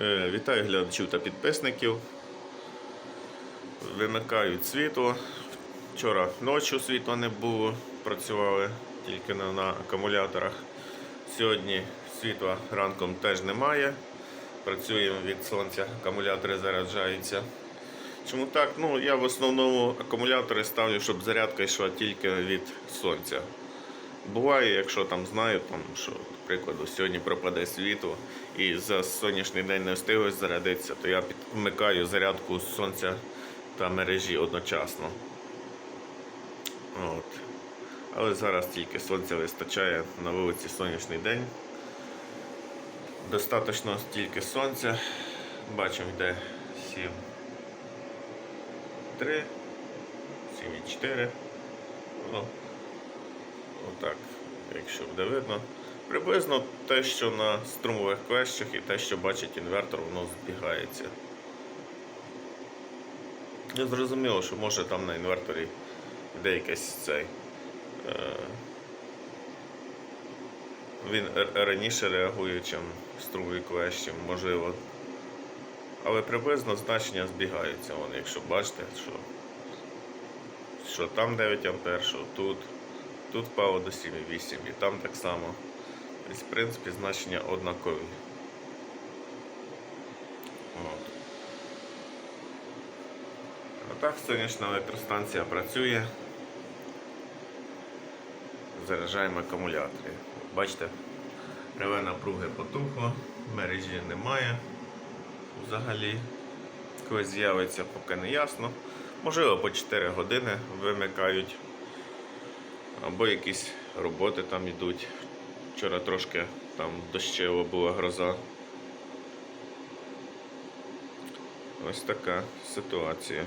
Е, Вітаю глядачів та підписників. Вимикають світло. Вчора ночі світла не було, працювали тільки на, на акумуляторах. Сьогодні світла ранком теж немає. Працюємо від сонця, акумулятори заряджаються. Чому так? Ну, я в основному акумулятори ставлю, щоб зарядка йшла тільки від сонця. Буває, якщо там знаю, там, що, до прикладу, сьогодні пропаде світло і за сонячний день не встиглось зарядитися, то я вмикаю зарядку сонця та мережі одночасно. От. Але зараз тільки сонця вистачає на вулиці сонячний день. Достаточно тільки сонця. Бачимо, йде 7. 3, 7,4. Отак, якщо буде видно. Приблизно те, що на струмових клещах і те, що бачить інвертор, воно збігається. Я зрозуміло, що може там на інверторі йде якийсь цей. Е, він раніше реагує, ніж струмові клещі, можливо. Але приблизно значення збігаються. Вон, якщо бачите, що, що там 9 ампер, що тут. Тут впало до 7,8 і там так само. Тобто, в принципі, значення однакові. От. А так сонячна електростанція працює. Заряджаємо акумулятори. Бачите, реве напруги потухло, мережі немає взагалі. Коли з'явиться, поки не ясно. Можливо, по 4 години вимикають або якісь роботи там йдуть. Вчора трошки там дощево була гроза. Ось така ситуація.